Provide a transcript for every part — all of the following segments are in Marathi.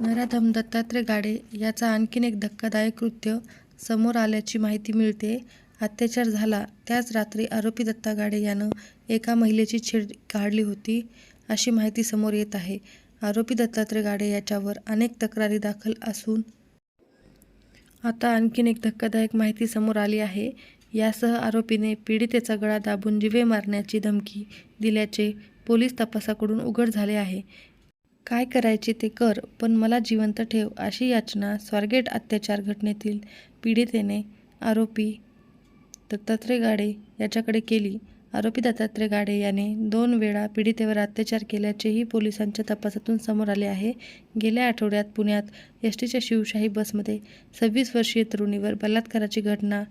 नराधम दत्तात्रय गाडे याचा आणखीन एक धक्कादायक कृत्य समोर आल्याची माहिती मिळते. अत्याचार झाला. त्याच रात्री आरोपी दत्ता गाडे यानं एका महिलेची छेड काढली होती अशी माहिती समोर येत आहे. आरोपी दत्तात्रय गाडे याच्यावर अनेक तक्रारी दाखल असून आता आणखीन एक धक्कादायक माहिती समोर आली आहे. यासह आरोपीने पीडितेचा गळा दाबून जिवे मारण्याची धमकी दिल्याचे पोलीस तपासाकडून उघड झाले आहे. काय करायचे ते कर पण मला जिवंत ठेव अशी याचना स्वारगेट अत्याचार घटनेतील पीडितेने आरोपी दत्तात्रय गाडे याच्याकडे केली. आरोपी दत्तात्रय गाडे याने दोन वेळा पीडितेवर अत्याचार केल्याचेही पोलिसांच्या तपासातून समोर आले आहे. गेल्या आठवड्यात पुण्यात एस टीच्या शिवशाही बसमध्ये सव्वीस वर्षीय तरुणीवर बलात्काराची घटना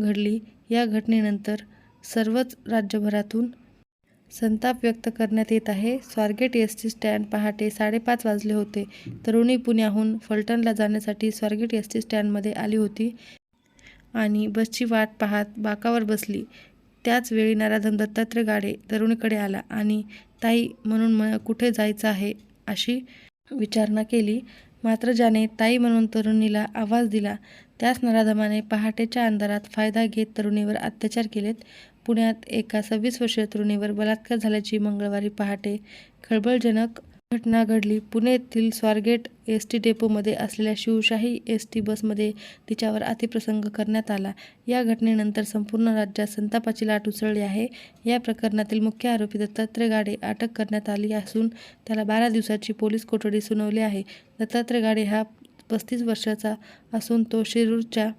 घडली. या घटनेनंतर सर्वच राज्यभरातून संताप व्यक्त करण्यात येत आहे. स्वारगेट एस टी स्टँड पहाटे साडेपाच वाजले होते. तरुणी पुण्याहून फलटणला जाण्यासाठी स्वारगेट एस टी स्टँडमध्ये आली होती आणि बसची वाट पाहत बाकावर बसली. त्याच वेळी नराधम दत्तात्रय गाडे तरुणीकडे आला आणि ताई म्हणून म कुठे जायचं आहे? अशी विचारणा केली. मात्र ज्याने ताई म्हणून तरुणीला आवाज दिला त्याच नराधमाने पहाटेच्या अंधारात फायदा घेत तरुणीवर अत्याचार केलेत. पुण्यात एका सव्वीस वर्षीय तरुणीवर बलात्कार झाल्याची मंगळवारी पहाटे खळबळजनक घटना घडली. पुणे येथील स्वारगेट एस टी डेपोमध्ये असलेल्या शिवशाही एस टी बसमध्ये तिच्यावर अतिप्रसंग करण्यात आला. या घटनेनंतर संपूर्ण राज्यात संतापाची लाट उसळली आहे. या प्रकरणातील मुख्य आरोपी दत्तात्रय गाडे अटक करण्यात आली असून त्याला बारा दिवसाची पोलीस कोठडी सुनावली आहे. दत्तात्रय गाडे हा पस्तीस वर्षाचा असून तो शिरूरच्या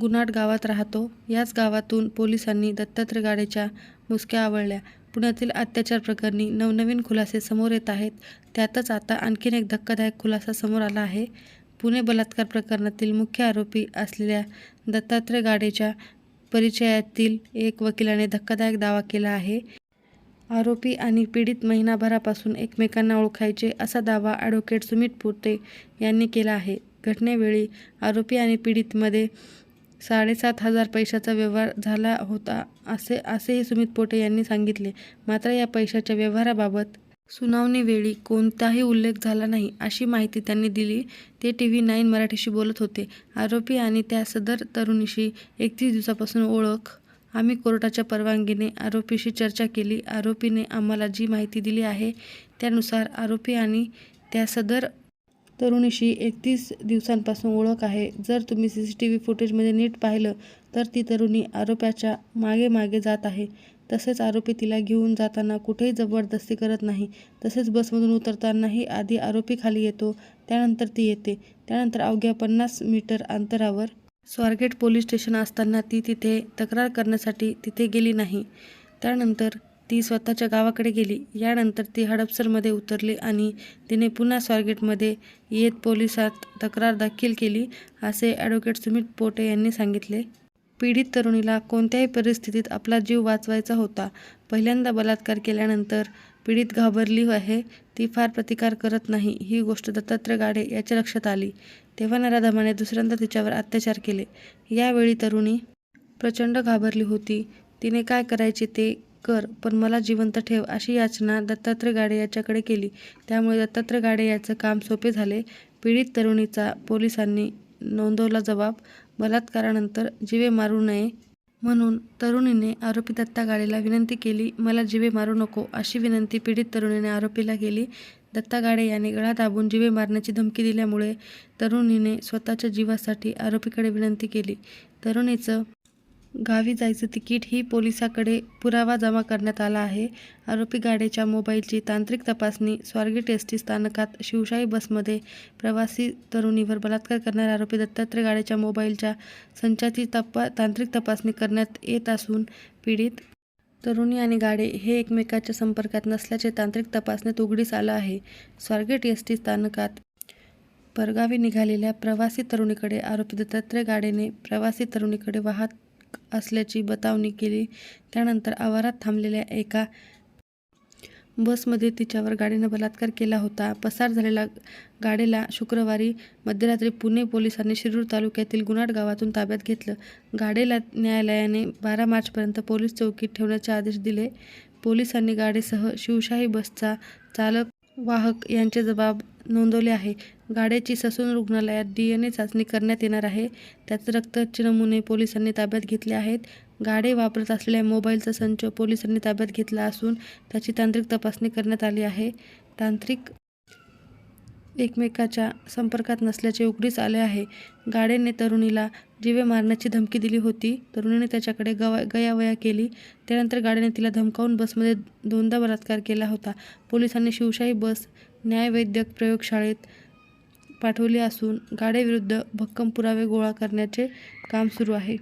गुनाट गावात राहतो. याच गावातून पोलिसांनी दत्तात्रय गाडेच्या मुसक्या आवळल्या. पुण्यातील अत्याचार प्रकरणी नवनवीन खुलासे समोर येत आहेत. त्यातच आता आणखीन एक धक्कादायक खुलासा समोर आला आहे. पुणे बलात्कार प्रकरणातील मुख्य आरोपी असलेल्या दत्तात्रय गाडेच्या परिचयातील एक वकिलाने धक्कादायक दावा केला आहे. आरोपी आणि पीडित महिनाभरापासून एकमेकांना ओळखायचे असा दावा ॲडव्होकेट सुमित पोटे यांनी केला आहे. घटनेवेळी आरोपी आणि पीडितमध्ये साडेसात हजार पैशाचा व्यवहार झाला होता असे असेही सुमित पोटे यांनी सांगितले. मात्र या पैशाच्या व्यवहाराबाबत सुनावणीवेळी कोणताही उल्लेख झाला नाही अशी माहिती त्यांनी दिली. ते टी व्ही नाईन मराठीशी बोलत होते. आरोपी आणि त्या सदर तरुणीशी एकतीस दिवसापासून ओळख आम्ही कोर्टाच्या परवानगीने आरोपीशी चर्चा केली. आरोपीने आम्हाला जी माहिती दिली आहे त्यानुसार आरोपी आणि त्या सदर तरुणीशी एकतीस दिवसांपासून ओळख आहे. जर तुम्ही सी सी टी व्ही फुटेजमध्ये नीट पाहिलं तर ती तरुणी आरोप्याच्या मागे मागे जात आहे. तसेच आरोपी तिला घेऊन जाताना कुठेही जबरदस्ती करत नाही. तसेच बसमधून उतरतानाही आधी आरोपी खाली येतो त्यानंतर ती येते. त्यानंतर अवघ्या पन्नास मीटर अंतरावर स्वारगेट पोलीस स्टेशन असताना ती तिथे तक्रार करण्यासाठी तिथे गेली नाही. त्यानंतर ती स्वतःच्या गावाकडे गेली. यानंतर ती हडपसरमध्ये उतरली आणि तिने पुन्हा स्वारगेटमध्ये येत पोलिसात तक्रार दाखल केली असे ॲडव्होकेट सुमित पोटे यांनी सांगितले. पीडित तरुणीला कोणत्याही परिस्थितीत आपला जीव वाचवायचा होता. पहिल्यांदा बलात्कार केल्यानंतर पीडित घाबरली आहे ती फार प्रतिकार करत नाही ही गोष्ट दत्तात्रय गाडे याच्या लक्षात आली. तेव्हा नराधमाने दुसऱ्यांदा तिच्यावर अत्याचार केले. यावेळी तरुणी प्रचंड घाबरली होती. तिने काय करायचे ते कर पण मला जिवंत ठेव अशी याचना दत्तात्रय गाडे याच्याकडे केली. त्यामुळे दत्तात्रय गाडे याचं काम सोपे झाले. पीडित तरुणीचा पोलिसांनी नोंदवला जबाब. बलात्कारानंतर जिवे मारू नये म्हणून तरुणीने आरोपी दत्ता गाडेला विनंती केली मला जिवे मारू नको अशी विनंती पीडित तरुणीने आरोपीला केली. दत्ता गाडे याने गळा दाबून जिवे मारण्याची धमकी दिल्यामुळे तरुणीने स्वतःच्या जीवासाठी आरोपीकडे विनंती केली. तरुणीचं गावी जायचं तिकीट ही पोलिसाकडे पुरावा जमा करण्यात आला आहे. आरोपी गाडीच्या मोबाईलची तांत्रिक तपासणी स्वारगेट एस टी स्थानकात शिवशाही बसमध्ये प्रवासी तरुणीवर बलात्कार करणाऱ्या आरोपी दत्तात्रय गाडेच्या मोबाईलच्या संचाची तपा तांत्रिक तपासणी करण्यात येत असून पीडित तरुणी आणि गाडे हे एकमेकाच्या संपर्कात नसल्याचे तांत्रिक तपासणीत उघडीस आलं आहे. स्वारगेट एस टी स्थानकात परगावी निघालेल्या प्रवासी तरुणीकडे आरोपी दत्तात्रय गाडेने प्रवासी तरुणीकडे वाहत असल्याची बतावणी केली. त्यानंतर आवारात थांबलेल्या एका बसमध्ये तिच्यावर गाडीनं बलात्कार केला होता. पसार झालेला गाडीला शुक्रवारी मध्यरात्री पुणे पोलिसांनी शिरूर तालुक्यातील गुनाट गावातून ताब्यात घेतलं. गाडीला न्यायालयाने बारा मार्चपर्यंत पोलीस चौकीत ठेवण्याचे आदेश दिले. पोलिसांनी गाडीसह शिवशाही बसचा चालक वाहक यांचे जबाब नोंदवले आहे. गाड्याची ससून रुग्णालयात डी एन ए चाचणी करण्यात येणार आहे. त्याचे रक्ताचे नमुने पोलिसांनी ताब्यात घेतले आहेत. गाडे वापरत असलेल्या मोबाईलचा संच पोलिसांनी ताब्यात घेतला असून त्याची तांत्रिक तपासणी करण्यात आली आहे. तांत्रिक एकमेकाच्या संपर्कात नसल्याचे उघडीस आले आहे. गाडेने तरुणीला जीवे मारण्याची धमकी दिली होती. तरुणीने त्याच्याकडे गवा गयावया केली. त्यानंतर गाड्याने तिला धमकावून बसमध्ये दोनदा बलात्कार केला होता. पोलिसांनी शिवशाही बस न्यायवैद्यक प्रयोगशाळेत पाठवली असून गाडेविरुद्ध भक्कम पुरावे गोळा करण्याचे काम सुरू आहे.